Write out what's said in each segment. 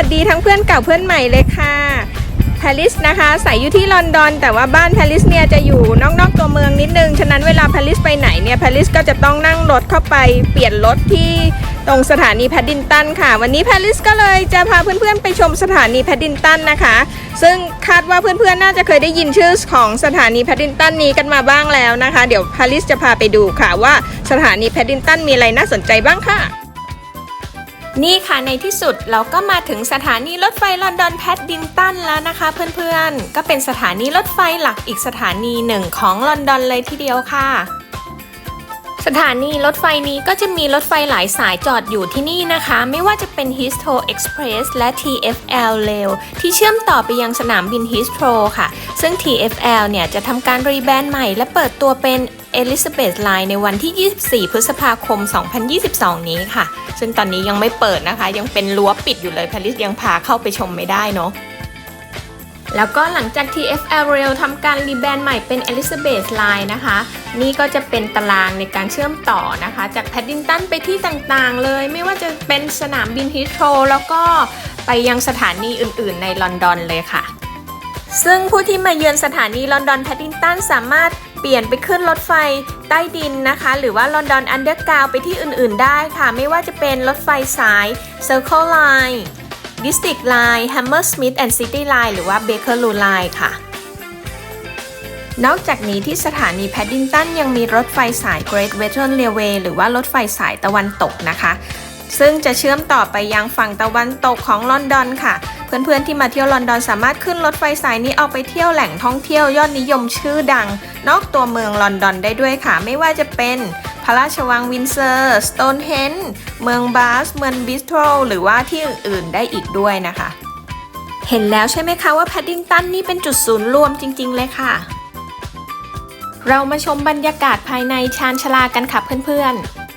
วัสดีทั้งเพื่อนเก่าเพื่อนใหม่เลยค่ะแพลิสนะคะใส่อยู่ที่ลอนดอน แต่ว่าบ้านแพลิสเนี่ยจะอยู่นอกๆตัวเมืองนิดนึง ฉะนั้นเวลาแพลิสไปไหนเนี่ยแพลิสก็จะต้องนั่งรถเข้าไปเปลี่ยนรถที่ตรงสถานีแพดดินตันค่ะ วันนี้แพลิสก็เลยจะพาเพื่อนๆไปชมสถานีแพดดินตันนะคะ ซึ่งคาดว่าเพื่อนๆน่าจะเคยได้ยินชื่อของสถานีแพดดินตันนี้กันมาบ้างแล้วนะคะ เดี๋ยวแพลิสจะพาไปดูค่ะว่าสถานีแพดดินตันมีอะไรน่าสนใจบ้างค่ะ นี่ค่ะในที่สุดเราก็มาถึงสถานีรถไฟลอนดอนแพดดิงตันแล้วนะคะเพื่อนๆ ก็เป็นสถานีรถไฟหลักอีกสถานีหนึ่งของลอนดอนเลยทีเดียวค่ะ สถานีรถไฟนี้ก็จะมีรถไฟหลายสายจอดอยู่ที่นี่นะคะ ไม่ว่าจะเป็น Heathrow Express และ TFL Rail ที่เชื่อมต่อไปยังสนามบิน Heathrow ค่ะ ซึ่ง TFL เนี่ยจะทำการรีแบรนด์ใหม่และเปิดตัวเป็น Elizabeth Line ในวันที่ 24 พฤษภาคม 2022 นี้ค่ะ ซึ่งตอนนี้ยังไม่เปิดนะคะ ยังเป็นรั้วปิดอยู่เลยพาริสยังพาเข้าไปชมไม่ได้เนาะ แล้วก็หลังจาก TFL Rail ทำการรีแบรนด์ใหม่เป็น Elizabeth Line นะคะ นี่ก็จะเป็นตารางในการเชื่อมต่อนะคะ จากแพดดิงตันไปที่ต่างๆ เลย ไม่ว่าจะเป็นสนามบินฮิโตรแล้วก็ไปยังสถานีอื่นๆ ในลอนดอนเลยค่ะ ซึ่งผู้ที่มาเยือนสถานีลอนดอนแพดดิงตันสามารถเปลี่ยนไปขึ้นรถไฟใต้ดินนะคะ หรือว่าลอนดอนอันเดอร์กราวไปที่อื่นๆ ได้ค่ะ ไม่ว่าจะเป็นรถไฟสาย Circle Line District Line Hammersmith and City Line หรือว่า Bakerloo Line ค่ะ นอกจากนี้ที่สถานีแพดดิงตันยังมีรถไฟสาย Great Western Railway หรือว่ารถไฟสายตะวันตกนะคะ ซึ่งจะเชื่อมต่อไปยังฝั่งตะวันตกของลอนดอนค่ะ เพื่อนๆที่มาเที่ยวลอนดอนสามารถขึ้นรถไฟสายนี้ออกไปเที่ยวแหล่งท่องเที่ยวยอดนิยมชื่อดัง นอกตัวเมืองลอนดอนได้ด้วยค่ะ ไม่ว่าจะเป็น ระราชวังวินเซอร์ สโตนเฮนเมืองบาส เมืองบิสโตรหรือว่าที่อื่นๆได้อีกด้วยนะคะ เห็นแล้วใช่ไหมคะว่าแพดดิงตันนี่เป็นจุดศูนย์รวมจริง ๆ เลยค่ะ เรามาชมบรรยากาศภายในชานชาลากันค่ะเพื่อนๆ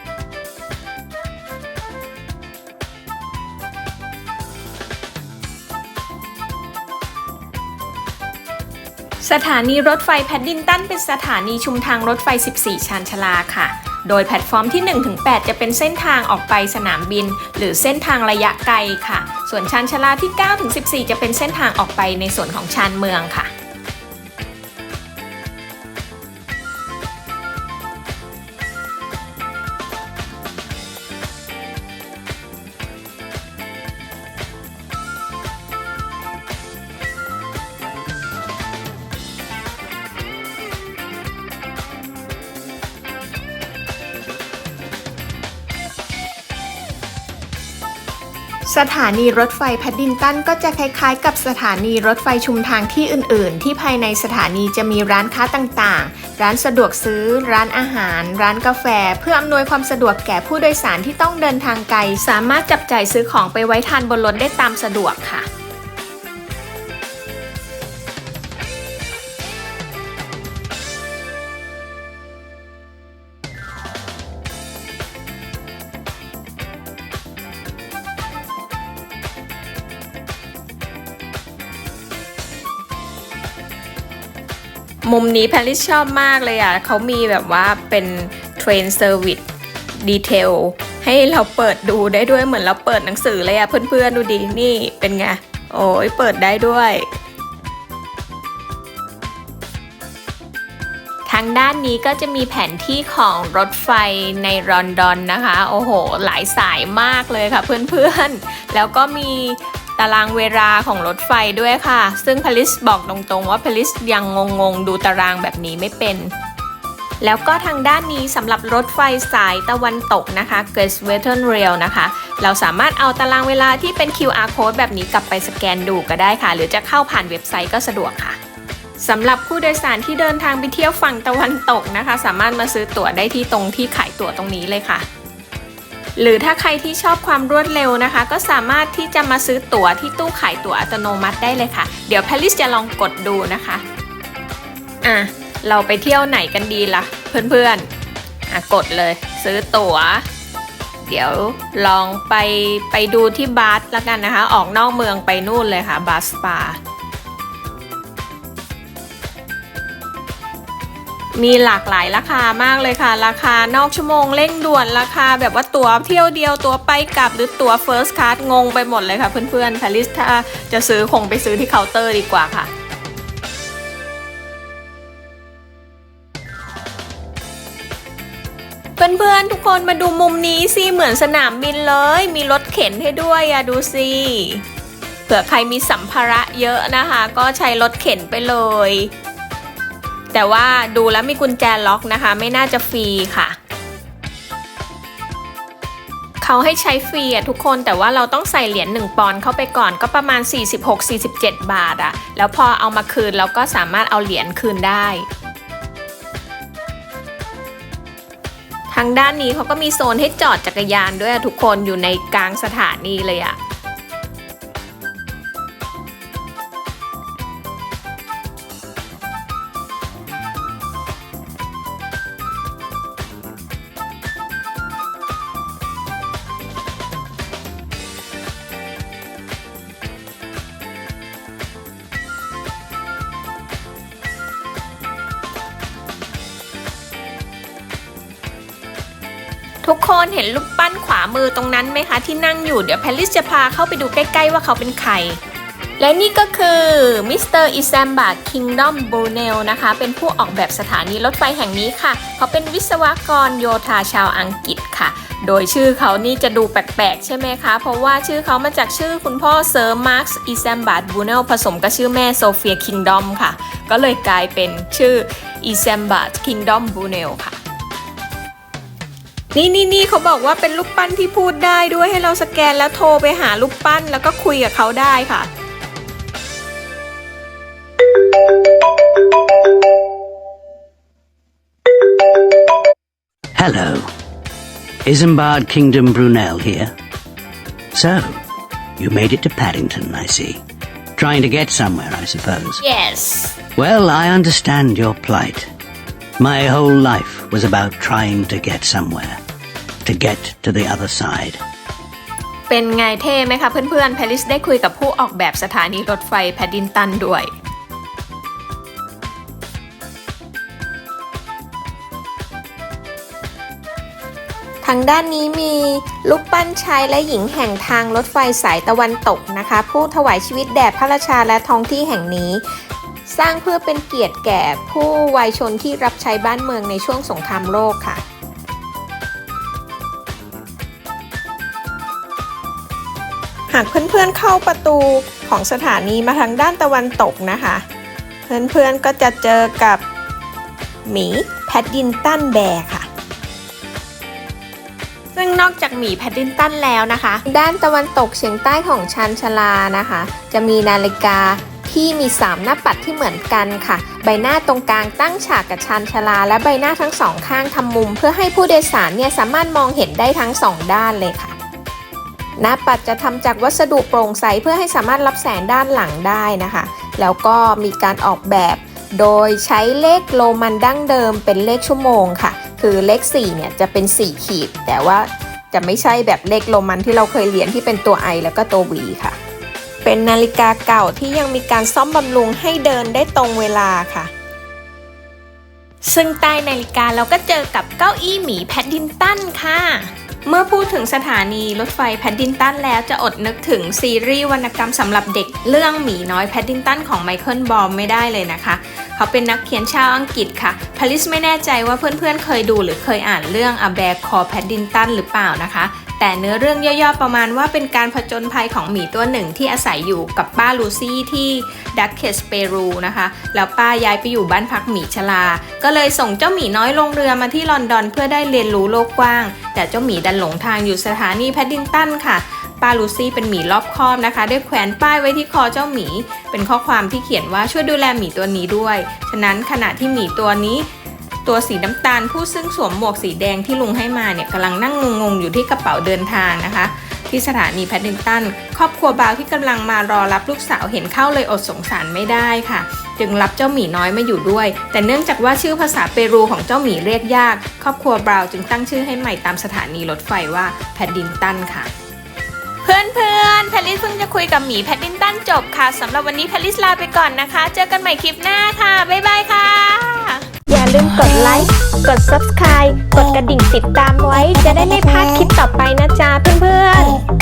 สถานีรถไฟแพดดินตันเป็นสถานีชุมทางรถไฟ 14 ชานชาลาค่ะ โดยแพลตฟอร์มที่ 1-8 จะเป็นเส้นทางออกไปสนามบิน หรือเส้นทางระยะไกลค่ะ ส่วนชานชาลาที่ 9-14 จะเป็นเส้นทางออกไปในส่วนของชานเมืองค่ะ สถานีรถไฟแพดดินตันก็จะคล้ายๆ กับสถานีรถไฟชุมทางที่อื่น ๆ ที่ภายในสถานีจะมีร้านค้าต่างๆ ร้านสะดวกซื้อ ร้านอาหาร ร้านกาแฟ เพื่ออำนวยความสะดวกแก่ผู้โดยสารที่ต้องเดินทางไกล สามารถจับจ่ายซื้อของไปไว้ทานบนรถได้ตามสะดวกค่ะ มุมนี้แพรริสชอบมากเลยอะเขามีแบบว่าเป็นเทรนเซอร์วิสดีเทลให้เราเปิดดูได้ด้วยเหมือนเราเปิดหนังสือเลยอะเพื่อนๆดูดินี่เป็นไง โอ้ยเปิดได้ด้วย ทางด้านนี้ก็จะมีแผนที่ของรถไฟในลอนดอนนะคะ โอ้โห หลายสายมากเลยค่ะเพื่อนๆ แล้วก็มี ตารางเวลาของรถไฟด้วยค่ะ ซึ่งพลิสบอกตรงๆว่าพลิสยังงงๆ ดูตารางแบบนี้ไม่เป็น แล้วก็ทางด้านนี้สำหรับรถไฟสายตะวันตกนะคะ Great Western Rail นะคะ เราสามารถเอาตารางเวลาที่เป็น QR code แบบนี้กลับไปสแกนดูก็ได้ค่ะ หรือจะเข้าผ่านเว็บไซต์ก็สะดวกค่ะสำหรับผู้โดยสารที่เดินทางไปเที่ยวฝั่งตะวันตกนะคะ สามารถมาซื้อตั๋วได้ที่ตรงที่ขายตั๋วตรงนี้เลยค่ะ หรือถ้าใครที่ชอบความรวดเร็วนะคะ ก็สามารถที่จะมาซื้อตั๋วที่ตู้ขายตั๋วอัตโนมัติได้เลยค่ะ เดี๋ยวแพลิสจะลองกดดูนะคะอะเราไปเที่ยวไหนกันดีล่ะ เพื่อนๆอะกดเลย ซื้อตั๋ว เดี๋ยวลองไปไปดูที่บาสแล้วกันนะคะ ออกนอกเมืองไปนู่นเลยค่ะบาสปา มีหลากหลายราคามากเลยค่ะ ราคานอกชั่วโมงเร่งด่วนราคาแบบว่าตั๋วเที่ยวเดียวตั๋วไปกลับหรือตั๋ว First Class งงไปหมดเลยค่ะ เพื่อนๆแพลิสถ้าจะซื้อคงไปซื้อที่เคาน์เตอร์ดีกว่าค่ะเพื่อนๆทุกคนมาดูมุมนี้สิเหมือนสนามบินเลย มีรถเข็นให้ด้วยอะดูสิเผื่อใครมีสัมภาระเยอะนะคะ ก็ใช้รถเข็นไปเลย แต่ว่าดูแล้วมีกุญแจล็อกนะคะ ไม่น่าจะฟรีค่ะ เขาให้ใช้ฟรีอะทุกคนแต่ว่าเราต้องใส่เหรียญ1ปอนด์เข้าไปก่อนก็ประมาณ 46-47 บาทอะแล้วพอเอามาคืนเราก็สามารถเอาเหรียญคืนได้ทางด้านนี้เขาก็มีโซนให้จอดจักรยานด้วยอะทุกคนอยู่ในกลางสถานีเลยอะ ทุกคนเห็นรูปปั้นขวามือตรงนั้นไหมคะที่นั่งอยู่เดี๋ยวแพลิสจะพาเข้าไปดูใกล้ ๆ ว่าเขาเป็นใคร และนี่ก็คือมิสเตอร์อิแซมบาคิงดอมบูเนลนะคะ เป็นผู้ออกแบบสถานีรถไฟแห่งนี้ค่ะ เขาเป็นวิศวกรโยธาชาวอังกฤษค่ะ โดยชื่อเขานี่จะดูแปลกๆ ใช่ไหมคะ เพราะว่าชื่อเขามาจากชื่อคุณพ่อเซอร์มาร์คอิแซมบาดบูเนลผสมกับชื่อแม่โซเฟียคิงดอมค่ะ ก็เลยกลายเป็นชื่ออิแซมบาดคิงดอมบูเนลค่ะ นี่นี่นี่เขาบอกว่าเป็นรูปปั้นที่พูดได้ด้วยให้เราสแกนแล้วโทรไปหารูปปั้นแล้วก็คุยกับเขาได้ค่ะ Hello. Isambard Kingdom Brunel here. So, you made it to Paddington, I see. Trying to get somewhere, I suppose. yes Well, I understand your plight. My whole life was about trying to get somewhere. To get to the other side. เป็นไงเท่ไหมคะเพื่อนๆแพลิสได้คุยกับผู้ออกแบบสถานีรถไฟแพดดินตันด้วย ทางด้านนี้มีรูปปั้นชายและหญิงแห่งทางรถไฟสายตะวันตกนะคะ ผู้ถวายชีวิตแด่พระราชาและท้องที่แห่งนี้ สร้างเพื่อเป็นเกียรติแก่ผู้วายชนที่รับใช้บ้านเมืองในช่วงสงครามโลกค่ะ หากเพื่อนๆเข้าประตูของสถานีมาทางด้านตะวันตกนะคะ เพื่อนๆก็จะเจอกับหมีแพดดินตันแบร์ค่ะ ซึ่งนอกจากหมีแพดดินตันแล้วนะคะ ด้านตะวันตกเฉียงใต้ของชานชาลานะคะ จะมีนาฬิกา ที่มี 3 หน้าปัดที่เหมือนกันค่ะ ใบหน้าตรงกลางตั้งฉากกับชานชาลา และใบหน้าทั้งสองข้างทำมุม เพื่อให้ผู้โดยสารเนี่ยสามารถมองเห็นได้ทั้งสองด้านเลยค่ะหน้าปัดจะทำจากวัสดุโปร่งใสเพื่อให้สามารถรับแสงด้านหลังได้นะคะ แล้วก็มีการออกแบบโดยใช้เลขโรมันดั้งเดิมเป็นเลขชั่วโมงค่ะ คือเลข4เนี่ยจะเป็น 4 ขีด แต่ว่าจะไม่ใช่แบบเลขโรมันที่เราเคยเรียนที่เป็นตัว I แล้วก็ตัว V ค่ะ เป็นนาฬิกาเก่าที่ยังมีการซ่อมบำรุงให้เดินได้ตรงเวลาค่ะ ซึ่งใต้นาฬิกาเราก็เจอกับเก้าอี้หมีแพดดินตันค่ะ เมื่อพูดถึงสถานีรถไฟแพดดินตันแล้วจะอดนึกถึงซีรีส์วรรณกรรมสำหรับเด็กเรื่องหมีน้อยแพดดินตันของไมเคิลบอมไม่ได้เลยนะคะ เขาเป็นนักเขียนชาวอังกฤษค่ะพาริสไม่แน่ใจว่าเพื่อนๆเคยดูหรือเคยอ่านเรื่อง A Bear Called Paddington หรือเปล่านะคะ แต่เนื้อเรื่องย่อๆประมาณว่าเป็นการผจญภัยของหมีตัวหนึ่งที่อาศัยอยู่กับป้าลูซี่ที่ดักเคสเปรูนะคะ แล้วป้าย้ายไปอยู่บ้านพักหมีชลา ก็เลยส่งเจ้าหมีน้อยลงเรือมาที่ลอนดอนเพื่อได้เรียนรู้โลกกว้าง แต่เจ้าหมีดันหลงทางอยู่สถานีแพดดิงตันค่ะป้าลูซี่เป็นหมีรอบคอบนะคะได้แขวนป้ายไว้ที่คอเจ้าหมี เป็นข้อความที่เขียนว่าช่วยดูแลหมีตัวนี้ด้วย ฉะนั้นขณะที่หมีตัวนี้ ตัวสีน้ำตาลผู้ซึ่งสวมหมวกสีแดงที่ลุงให้มาเนี่ยกำลังนั่งงงๆอยู่ที่กระเป๋าเดินทางนะคะ ที่สถานีแพดดิงตันครอบครัวบราวที่กำลังมารอรับลูกสาวเห็นเข้าเลยอดสงสารไม่ได้ค่ะ จึงรับเจ้าหมีน้อยมาอยู่ด้วย แต่เนื่องจากว่าชื่อภาษาเปรูของเจ้าหมีเรียกยาก ครอบครัวบราวจึงตั้งชื่อให้ใหม่ตามสถานีรถไฟว่าแพดดิงตันค่ะเพื่อนเพื่อนๆแพลิสเพิ่งจะคุยกับหมีแพดดินตันจบค่ะสำหรับวันนี้แพลลิสลาไปก่อนนะคะ เจอกันใหม่คลิปหน้าค่ะ บ๊ายบายค่ะ อย่าลืมกดไลค์ กด Subscribe กดกระดิ่งติดตามไว้ จะได้ไม่พลาดคลิปต่อไปนะจ๊ะเพื่อนๆ